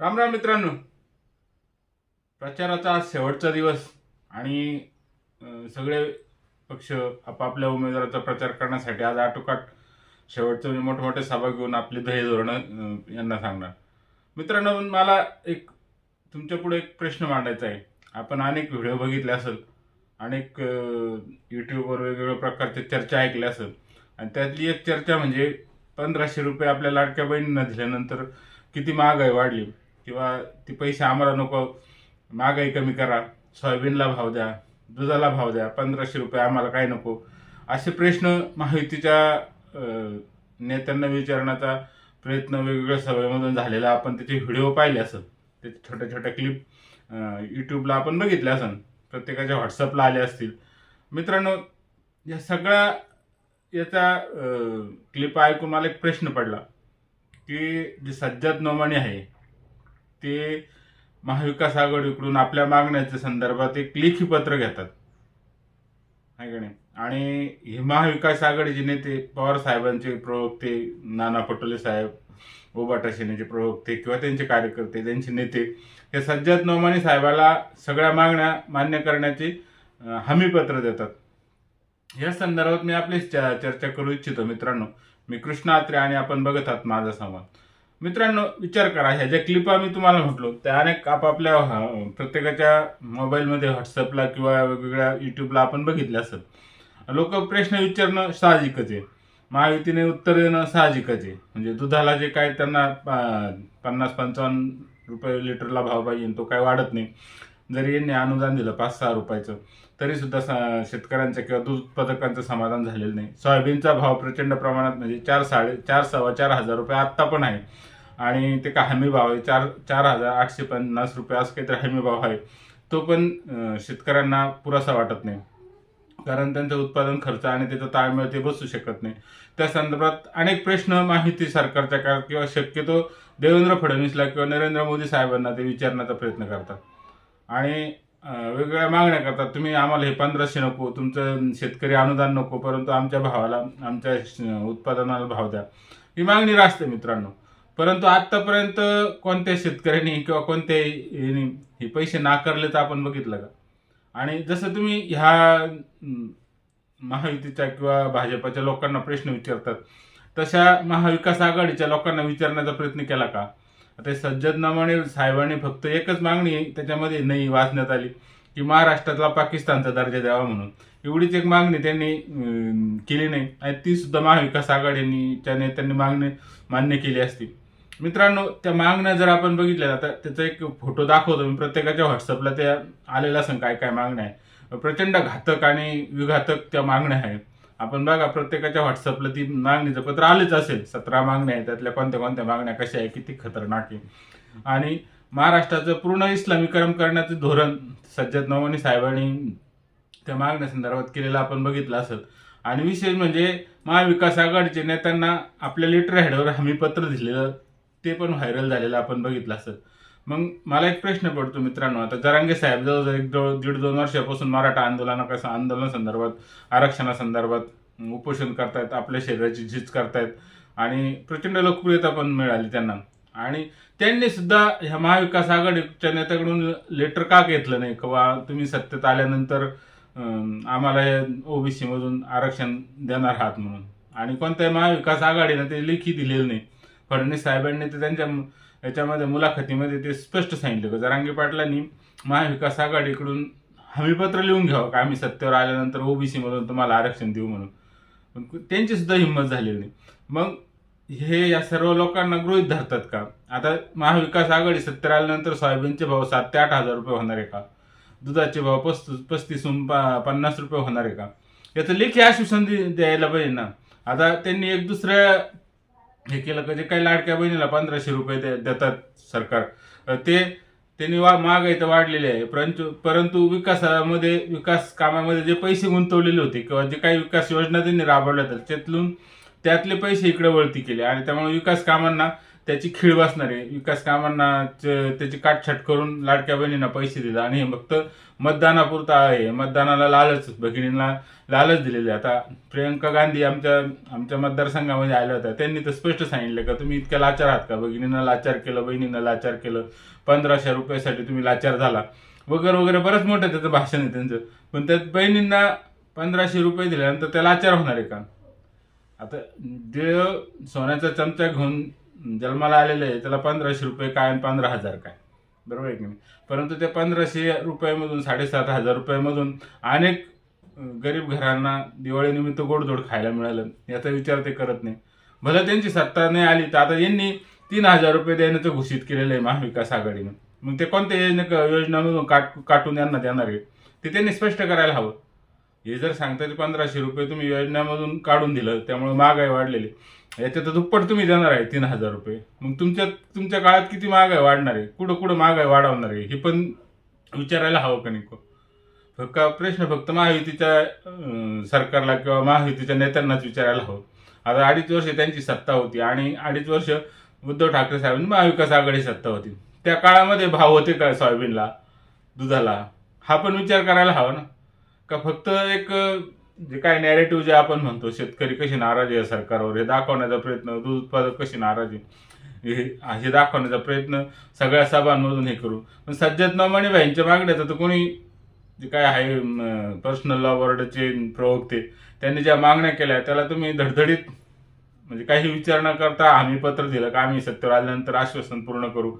राम राम मित्रांनो. प्रचाराचा आज शेवटचा दिवस आणि सगळे पक्ष आपापल्या उमेदवाराचा प्रचार करण्यासाठी आज आटोकाट शेवटचे म्हणजे मोठमोठे सभा घेऊन आपली ध्येय धोरणं यांना सांगणार. मित्रांनो मला एक तुमच्यापुढे एक प्रश्न मांडायचा आहे. आपण अनेक व्हिडिओ बघितले असेल अनेक यूट्यूबवर वेगवेगळ्या प्रकारच्या चर्चा ऐकल्या असेल आणि त्यातली एक चर्चा म्हणजे पंधराशे रुपये आपल्या लाडक्या बहिणींना दिल्यानंतर किती महागाई वाढली. किंवा ती पैसे आम्हाला नको महागाई कमी करा सोयाबीनला भाव द्या दुधाला भाव द्या पंधराशे रुपये आम्हाला काय नको असे प्रश्न महायुतीच्या नेत्यांना विचारण्याचा प्रयत्न वेगवेगळ्या सभेमधून झालेला. आपण त्याचे व्हिडिओ पाहिले असत त्याचे छोट्या छोट्या क्लिप यूट्यूबला आपण बघितल्या असन प्रत्येकाच्या व्हॉट्सअपला आले असतील. मित्रांनो या सगळ्या याचा क्लिप ऐकून मला एक प्रश्न पडला की जी सज्जात नोमानी आहे ते महाविकास आघाडीकडून आपल्या मागण्याच्या संदर्भात एक लेखी पत्र घेतात. आहे का नाही? आणि हे महाविकास आघाडीचे नेते पवार साहेबांचे प्रवक्ते नाना पटोले साहेब ओबाटा सेनेचे प्रवक्ते किंवा त्यांचे कार्यकर्ते त्यांचे नेते हे सज्जाद नोमानी साहेबाला सगळ्या मागण्या मान्य करण्याचे हमीपत्र देतात. या संदर्भात मी आपली च- चर्चा करू इच्छितो मित्रांनो. मी कृष्णा आत्रे आणि आपण बघत आहात माझा संवाद. मित्रांनो विचार करा. ह्या ज्या क्लिपा मी तुम्हाला म्हटलो त्या अनेक आपापल्या प्रत्येकाच्या मोबाईलमध्ये व्हॉट्सअपला किंवा वेगवेगळ्या युट्यूबला आपण बघितल्या असत लोक प्रश्न विचारणं साहजिकच आहे. महायुतीने उत्तर देणं साहजिकच आहे. म्हणजे दुधाला जे काय त्यांना पन्नास पंचावन्न रुपये लिटरला भाव पाहिजे तो काय वाढत नाही. जरी यांनी अनुदान दिलं पाच सहा रुपयाचं. तरी सुद्धा शेतकऱ्यांचं किंवा दूध उत्पादकांचं समाधान झालेलं नाही. सोयाबीनचा भाव प्रचंड प्रमाणात म्हणजे चार साडे चार सव्वा चार हजार रुपये आत्ता पण आहे. आणि ते का हमी भाव आहे चार चार हजार आठशे पन्नास रुपये असं काहीतरी हमी भाव आहे. तो पण शेतकऱ्यांना पुरासा वाटत नाही. कारण त्यांचं उत्पादन खर्च आणि त्याचा ताळमेळ ते बसू शकत नाही. त्या संदर्भात अनेक प्रश्न माहिती सरकारच्या का किंवा शक्यतो देवेंद्र फडणवीसला किंवा नरेंद्र मोदी साहेबांना ते विचारण्याचा प्रयत्न करतात. आणि वेगवेगळ्या मागण्या करतात. तुम्ही आम्हाला हे पंधराशे नको तुमचं शेतकरी अनुदान नको परंतु आमच्या भावाला आमच्या उत्पादनाला भाव द्या. ही मागणी राहते मित्रांनो. परंतु आत्तापर्यंत कोणत्या शेतकऱ्यांनी किंवा कोणत्या हे पैसे नाकारले तर आपण बघितलं का? आणि जसं तुम्ही ह्या महायुतीच्या किंवा भाजपाच्या लोकांना प्रश्न विचारतात तशा महाविकास आघाडीच्या लोकांना विचारण्याचा प्रयत्न केला का? आता हे सज्जद साहेबांनी फक्त एकच मागणी त्याच्यामध्ये नाही वाचण्यात आली की महाराष्ट्रातला पाकिस्तानचा दर्जा द्यावा म्हणून. एवढीच एक मागणी त्यांनी केली नाही. आणि ती सुद्धा महाविकास आघाडीच्या नेत्यांनी मागणी मान्य केली असती. मित्रांनो त्या मागण्या जर आपण बघितल्या आता त्याचा एक फोटो दाखवतो मी प्रत्येकाच्या व्हॉट्सअपला त्या आलेला असं काय काय मागण्या आहे प्रचंड घातक आणि विघातक त्या मागण्या आहेत. आपण बघा प्रत्येकाच्या व्हॉट्सअपला ती मागणीचं पत्र आलेच असेल. सतरा मागण्या आहेत त्यातल्या कोणत्या कोणत्या मागण्या कशा आहे किती खतरनाक आहे. आणि महाराष्ट्राचं पूर्ण इस्लामीकरण करण्याचं धोरण सज्जद नवानी साहेबांनी त्या मागण्या संदर्भात केलेलं आपण बघितलं असत आणि विशेष म्हणजे महाविकास आघाडीच्या नेत्यांना आपल्या लेटर हेडवर हमीपत्र दिलेलं ते पण व्हायरल झालेलं आपण बघितलं असत मग मला एक प्रश्न पडतो मित्रांनो. आता जरांगे साहेब जवळजवळ एक जवळ दीड दोन वर्षापासून मराठा आंदोलना कसं संदर्भात आरक्षणासंदर्भात उपोषण करतायत आपल्या शरीराची झीज करतायत आणि प्रचंड लोकप्रियता पण मिळाली त्यांना. आणि त्यांनी सुद्धा ह्या महाविकास आघाडीच्या नेत्याकडून लेटर का घेतलं नाही? किंवा तुम्ही सत्तेत आल्यानंतर आम्हाला ओबीसी मधून आरक्षण देणार आहात म्हणून. आणि कोणत्या महाविकास आघाडीनं ते लेखी दिलेलं नाही. फडणवीस साहेबांनी ते त्यांच्या याच्यामध्ये मुलाखतीमध्ये ते स्पष्ट सांगितलं की जरांगे पाटलांनी महाविकास आघाडीकडून हमीपत्र लिहून घ्यावं का आम्ही सत्तेवर आल्यानंतर ओबीसीमधून तुम्हाला आरक्षण देऊ म्हणून. पण त्यांची सुद्धा हिंमत झालेली नाही. मग हे या सर्व लोकांना गृहित धरतात का? आता महाविकास आघाडी सत्तेवर आल्यानंतर सोयाबीनचे भाव सात ते आठ हजार रुपये होणार आहे का? दुधाचे भाव पस्तीस पस्तीसहून पन्नास रुपये होणार आहे का? याचं लेखी आश्वासन द्यायला पाहिजे ना. आता त्यांनी एक दुसऱ्या हे केलं का जे काही लाडक्या बहिणीला पंधराशे रुपये देतात सरकार. ते त्यांनी वा महागाई तर वाढलेली आहे परंतु परंतु विकासामध्ये विकास कामामध्ये जे पैसे गुंतवलेले होते किंवा जे काही विकास योजना त्यांनी राबवल्या तर त्यातून त्यातले पैसे इकडे वळती केले आणि त्यामुळे विकास कामांना त्याची खीळ बसणार आहे. विकास कामांना च- त्याची काटछाट करून लाडक्या बहिणींना पैसे दिले आणि हे फक्त मतदानापुरतं आहे. मतदानाला लालच भगिनींना लालच दिलेले आता प्रियंका गांधी आमच्या आमच्या मतदारसंघामध्ये आल्या होत्या. त्यांनी तर स्पष्ट सांगितलं का तुम्ही इतक्या लाचार आहात का? भगिनींना लाचार केलं बहिणींना लाचार केलं. पंधराशे रुपयासाठी तुम्ही लाचार झाला. वगैरे वगैरे बरंच मोठं त्याचं भाषण आहे त्यांचं. पण त्यात बहिणींना पंधराशे रुपये दिल्यानंतर त्या लाचार होणार आहे का? आता जे सोन्याचा चमचा घेऊन जन्माला आलेलं आहे त्याला पंधराशे रुपये काय आणि पंधरा हजार काय? बरोबर आहे की नाही? परंतु त्या पंधराशे रुपयामधून साडेसात हजार रुपयामधून अनेक गरीब घरांना दिवाळीनिमित्त गोडधोड खायला मिळालं. याचा विचार ते करत नाही. भलं त्यांची सत्ता नाही आली तर आता यांनी तीन हजार रुपये देण्याचं घोषित केलेलं आहे महाविकास आघाडीनं. मग ते कोणत्या योजना योजनामधून काट काटून यांना देणार आहे? ते त्यांनी स्पष्ट करायला हवं. हे जर सांगता पंधराशे रुपये तुम्ही योजनामधून काढून दिलं त्यामुळे महागाई वाढलेली. याच्यात दुप्पट तुम्ही देणार आहे तीन हजार रुपये. मग तुमच्या तुमच्या काळात किती महागाई वाढणार आहे? कुठं कुठं महागाई वाढवणार आहे? हे पण विचारायला हवं का नाही फक्त प्रश्न फक्त महायुतीच्या सरकारला किंवा महायुतीच्या नेत्यांनाच विचारायला हवं. आता अडीच वर्ष त्यांची सत्ता होती आणि अडीच वर्ष उद्धव ठाकरे साहेबांनी महाविकास आघाडी सत्ता होती. त्या काळामध्ये भाव होते का सोयाबीनला दुधाला? हा पण विचार करायला हवा ना. का फक्त एक जे काय नॅरेटिव्ह जे आपण म्हणतो शेतकरी कशी नाराज आहे सरकारवर हे दाखवण्याचा प्रयत्न दूध उत्पादक कशी नाराज आहे हे हे दाखवण्याचा प्रयत्न सगळ्या सभांमधून हे करू. पण सज्जत नमाणी भाईंच्या मागण्याचं तर कोणी जे काय आहे पर्सनल लॉ बोर्डचे प्रवक्ते त्यांनी ज्या मागण्या केल्या त्याला तुम्ही धडधडीत म्हणजे काही विचार न करता आम्ही पत्र दिलं का आम्ही सत्तेवर आल्यानंतर आश्वासन पूर्ण करू.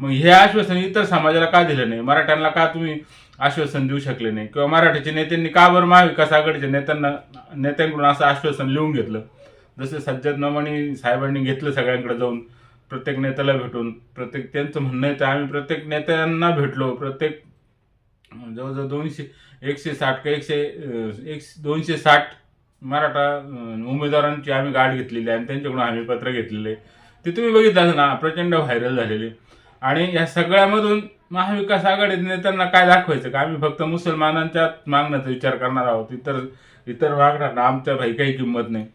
मग हे आश्वासन इतर समाजाला का दिलं नाही? मराठ्यांना का तुम्ही आश्वासन देऊ शकले नाही. किंवा मराठीच्या नेत्यांनी का बरं महाविकास आघाडीच्या नेत्यांना नेत्यांकडून असं आश्वासन लिहून घेतलं? जसं सज्जद नमानी साहेबांनी घेतलं सगळ्यांकडे जाऊन प्रत्येक नेत्याला भेटून प्रत्येक त्यांचं म्हणणं आहे तर आम्ही प्रत्येक नेत्यांना भेटलो प्रत्येक जवळजवळ दोनशे एकशे साठ का एकशे एक दोनशे साठ मराठा उमेदवारांची आम्ही गाठ घेतलेली आहे आणि त्यांच्याकडून आम्ही पत्र घेतलेले ते तुम्ही बघितलं ना प्रचंड व्हायरल झालेले आणि या सगळ्यामधून महाविकास आघाडीत नेत्यांना काय दाखवायचं का? आम्ही फक्त मुसलमानांच्या मागण्याचा विचार करणार आहोत. इतर इतर मागण्यांना आमच्या भाई काही किंमत नाही.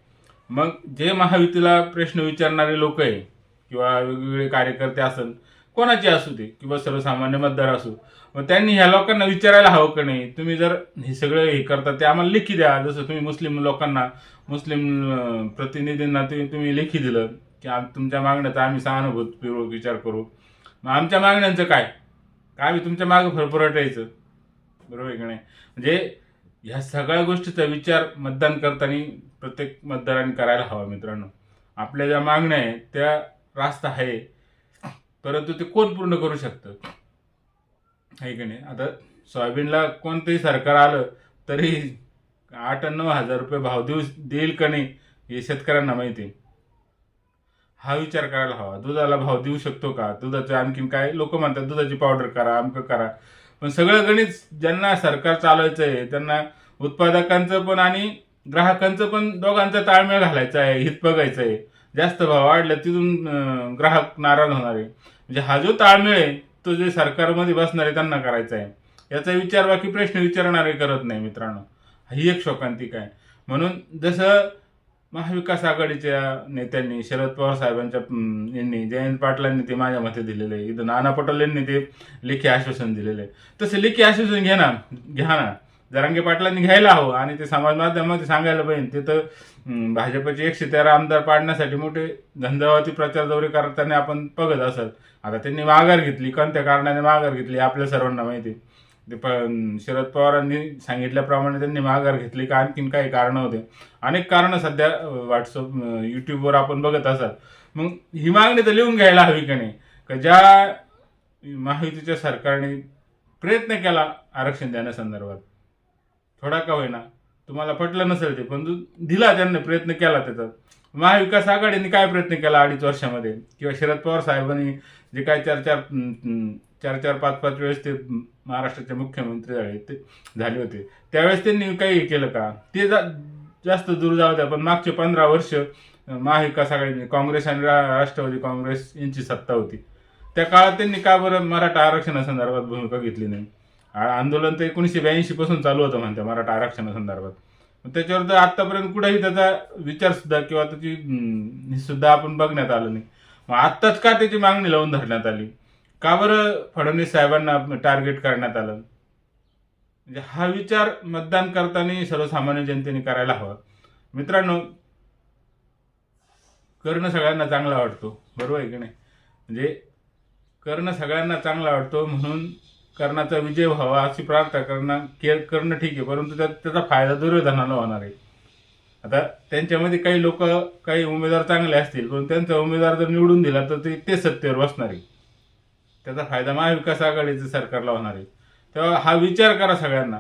मग जे महायुतीला प्रश्न विचारणारे लोक आहे किंवा वेगवेगळे कार्यकर्ते असेल कोणाचे असू दे किंवा सर्वसामान्य मतदार असू मग त्यांनी ह्या लोकांना विचारायला हवं का नाही? तुम्ही जर हे सगळं हे करता ते आम्हाला लेखी द्या. जसं तुम्ही मुस्लिम लोकांना मुस्लिम प्रतिनिधींना तुम्ही तुम्ही लेखी दिलं की आम- तुमच्या मागण्याचा आम्ही सहानुभूतपूर्वक विचार करू. मग आमच्या मागण्यांचं काय? काय आम्ही तुमच्या मागं फरफरट यायचं बरोबर आहे का नाही? म्हणजे ह्या सगळ्या गोष्टीचा विचार मतदान करताना प्रत्येक मतदाराने करायला हवा मित्रांनो. आपल्या ज्या मागण्या आहेत त्या रास्त आहे. परंतु ते कोण पूर्ण करू शकतं? आहे की नाही? आता सोयाबीनला कोणतंही सरकार आलं तरी आठ नऊ हजार रुपये भाव देऊ देईल का नाही हे शेतकऱ्यांना माहिती आहे. हा विचार करायला हवा. दुधाला भाव देऊ शकतो का? दुधाचं आणखीन काय? लोक म्हणतात दुधाची पावडर करा अमकं करा. पण सगळं गणित ज्यांना सरकार चालवायचं आहे त्यांना उत्पादकांचं पण आणि ग्राहकांचं पण दोघांचा ताळमेळ घालायचा आहे हित बघायचं आहे जास्त भाव वाढला तिथून ग्राहक नाराज होणार आहे. म्हणजे हा जो ताळमेळ आहे तो जे सरकारमध्ये बसणार आहे त्यांना करायचा आहे. याचा विचार बाकी प्रश्न विचारणारे करत नाही मित्रांनो. ही एक शोकांतिक आहे. म्हणून जसं महाविकास आघाडीच्या नेत्यांनी शरद पवार साहेबांच्या यांनी जयंत पाटलांनी ते माझ्या मते दिलेलं. आहे इथं नाना पटोले यांनी ते लेखी आश्वासन दिलेलं. आहे तसं लेखी आश्वासन घ्या ना घ्या ना. जरांगे पाटलांनी घ्यायला हवं आणि ते समाज माध्यमामध्ये सांगायला पाहिजे. ते तर भाजपचे एकशे तेरा आमदार पाडण्यासाठी मोठे झंझावाती प्रचार दौरे करताना आपण बघत असत. आता त्यांनी माघार घेतली. कोणत्या कारणाने माघार घेतली आपल्या सर्वांना माहिती आहे. शरद पवारांनी सांगितल्याप्रमाणे त्यांनी माघार घेतली का आणखीन काही कारणं होते. अनेक कारणं सध्या व्हॉट्सअप युट्यूबवर आपण बघत असाल मग ही मागणी तर लिहून घ्यायला हवी का नाही? का ज्या महायुतीच्या सरकारने प्रयत्न केला आरक्षण देण्यासंदर्भात? थोडा का होईना? तुम्हाला पटलं नसेल ते पण दिला त्यांनी प्रयत्न केला त्याचा. महाविकास आघाडीने काय प्रयत्न केला अडीच वर्षामध्ये? किंवा शरद पवार साहेबांनी जे काय चार चार चार चार पाच पाच वेळेस ते महाराष्ट्राचे मुख्यमंत्री झाले ते झाले होते. त्यावेळेस त्यांनी काही केलं का? ते जा- जास्त दूर जाऊ द्या पण मागचे पंधरा वर्ष महाविकास आघाडी काँग्रेस आणि रा- राष्ट्रवादी काँग्रेस यांची सत्ता होती. त्या काळात त्यांनी का बरं मराठा आरक्षणासंदर्भात भूमिका घेतली नाही? आंदोलन तर एकोणीसशे ब्याऐंशी पासून चालू होतं म्हणते मराठा आरक्षणासंदर्भात. त्याच्यावर तर आतापर्यंत कुठेही त्याचा विचार सुद्धा किंवा त्याची सुद्धा आपण बघण्यात आलं नाही. मग आत्ताच का त्याची मागणी लावून धरण्यात आली? का बरं फडणवीस साहेबांना टार्गेट करण्यात आलं? म्हणजे हा विचार मतदान करताना सर्वसामान्य जनतेने करायला हवा. मित्रांनो करणं सगळ्यांना चांगला वाटतो. बरोबर आहे की नाही? म्हणजे करणं सगळ्यांना चांगला वाटतो म्हणून कर्णाचा विजय व्हावा अशी प्रार्थना करणं के करणं ठीक आहे. परंतु त्यात त्याचा फायदा दुर्योधनाला होणार आहे. आता त्यांच्यामध्ये काही लोक काही उमेदवार चांगले असतील पण त्यांचा उमेदवार जर निवडून दिला तर ते ते सत्तेवर बसणार आहे. त्याचा फायदा महाविकास आघाडीचं सरकारला होणार आहे. तेव्हा हा विचार करा सगळ्यांना.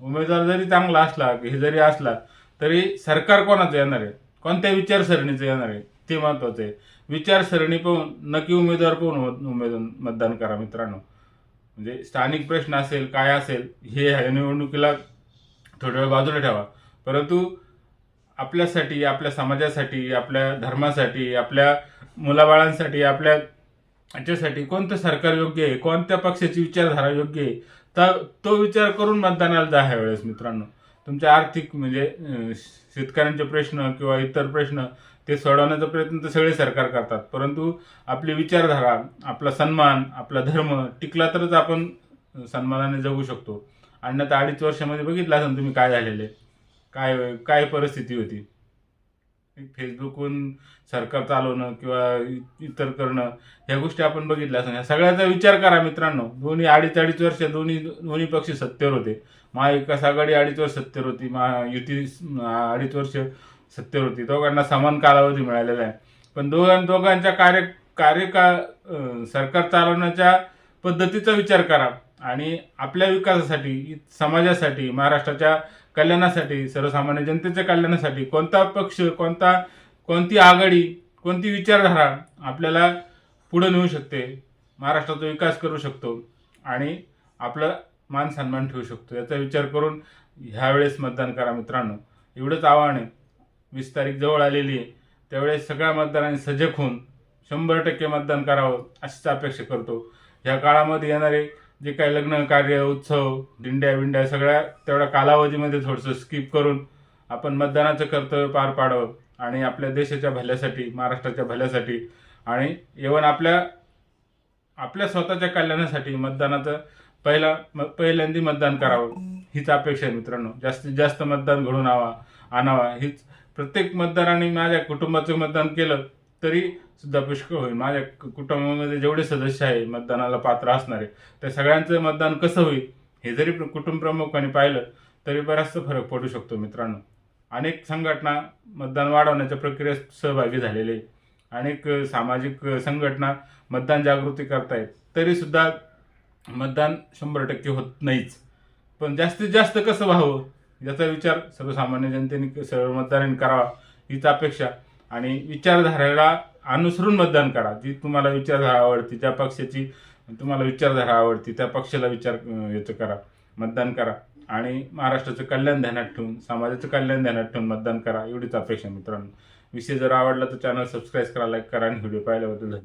उमेदवार जरी चांगला असला हे जरी असला तरी सरकार कोणाचं येणार आहे? कोणत्या विचारसरणीचं येणार आहे? ते महत्वाचं आहे. विचारसरणी पाहून नक्की उमेदवार पाहून उमेदवार मतदान करा मित्रांनो. म्हणजे स्थानिक प्रश्न असेल काय असेल हे ह्या निवडणुकीला थोड्या वेळ बाजूला ठेवा. परंतु आपल्यासाठी आपल्या समाजासाठी आपल्या धर्मासाठी आपल्या मुलाबाळांसाठी आपल्या याच्यासाठी कोणतं सरकार योग्य आहे कोणत्या पक्षाची विचारधारा योग्य आहे तर तो विचार करून मतदानाला जा ह्या वेळेस मित्रांनो. तुमचे आर्थिक म्हणजे शेतकऱ्यांचे प्रश्न किंवा इतर प्रश्न ते सोडवण्याचा प्रयत्न तर सगळे सरकार करतात. परंतु आपली विचारधारा आपला सन्मान आपला धर्म टिकला तरच आपण सन्मानाने जगू शकतो. आणि आता अडीच वर्षामध्ये बघितलं असेल तुम्ही काय झालेले काय काय परिस्थिती होती? फेसबुकहून सरकार चालवणं किंवा इ- इतर करणं ह्या गोष्टी आपण बघितल्या असं. ह्या सगळ्याचा विचार करा मित्रांनो. दोन्ही अडीच अडीच वर्ष दोन्ही दोन्ही पक्ष सत्तेवर होते. महाविकास आघाडी अडीच वर्ष सत्तेवर होती. महायुती अडीच वर्ष सत्तेवर होती. दोघांना समान कालावधी मिळालेला आहे. पण दोघां दोघांच्या कार्य कार्यकाळ सरकार चालवण्याच्या पद्धतीचा विचार करा. आणि आपल्या विकासासाठी समाजासाठी महाराष्ट्राच्या कल्याणासाठी सर्वसामान्य जनतेच्या कल्याणासाठी कोणता पक्ष कोणता कोणती आघाडी कोणती विचारधारा आपल्याला पुढे नेऊ शकते महाराष्ट्राचा विकास करू शकतो आणि आपलं मान सन्मान ठेवू शकतो. याचा विचार करून ह्यावेळेस मतदान करा मित्रांनो. एवढंच आव्हान आहे. वीस तारीख जवळ आलेली आहे. त्यावेळेस सगळ्या मतदारांनी सजग होऊन शंभर टक्के मतदान करावं अशीच अपेक्षा करतो. ह्या काळामध्ये येणारे जे काही लग्न कार्य उत्सव दिंड्या बिंड्या सगळ्या तेवढ्या कालावधीमध्ये थोडंसं स्किप करून आपण मतदानाचं कर्तव्य पार पाडावं आणि आपल्या देशाच्या भल्यासाठी महाराष्ट्राच्या भल्यासाठी आणि इव्हन आपल्या आपल्या स्वतःच्या कल्याणासाठी मतदानाचं पहिला म पहिल्यांदा मतदान करावं. हीच अपेक्षा आहे मित्रांनो. जास्तीत जास्त मतदान घडून आवा आणावा. हीच प्रत्येक मतदाराने माझ्या कुटुंबाचं मतदान केलं तरी सुद्धा पुष्कळ होईल. माझ्या कुटुंबामध्ये जेवढे सदस्य आहे मतदानाला पात्र असणारे त्या सगळ्यांचं मतदान कसं होईल हे जरी कुटुंब प्रमुखाने पाहिलं तरी बराचसा फरक पडू शकतो मित्रांनो. अनेक संघटना मतदान वाढवण्याच्या प्रक्रियेत सहभागी झालेले आहे. अनेक सामाजिक संघटना मतदान जागृती करतायत. तरीसुद्धा मतदान शंभर टक्के होत नाहीच. पण जास्तीत जास्त कसं व्हावं याचा विचार सर्वसामान्य जनतेने सर्व मतदारांनी करावा हीच अपेक्षा आणि विचारधारेला अनुसरून मतदान करा. जी तुम्हाला विचारधारा आवडती ज्या पक्षाची तुम्हाला विचारधारा आवडती त्या पक्षाला विचार याचं करा मतदान करा. आणि महाराष्ट्राचं कल्याण ध्यानात ठेवून समाजाचं कल्याण ध्यानात ठेवून मतदान करा. एवढीच अपेक्षा मित्रांनो. विषय जर आवडला तर चॅनल सबस्क्राईब करा लाईक करा आणि व्हिडिओ पाहिल्याबद्दल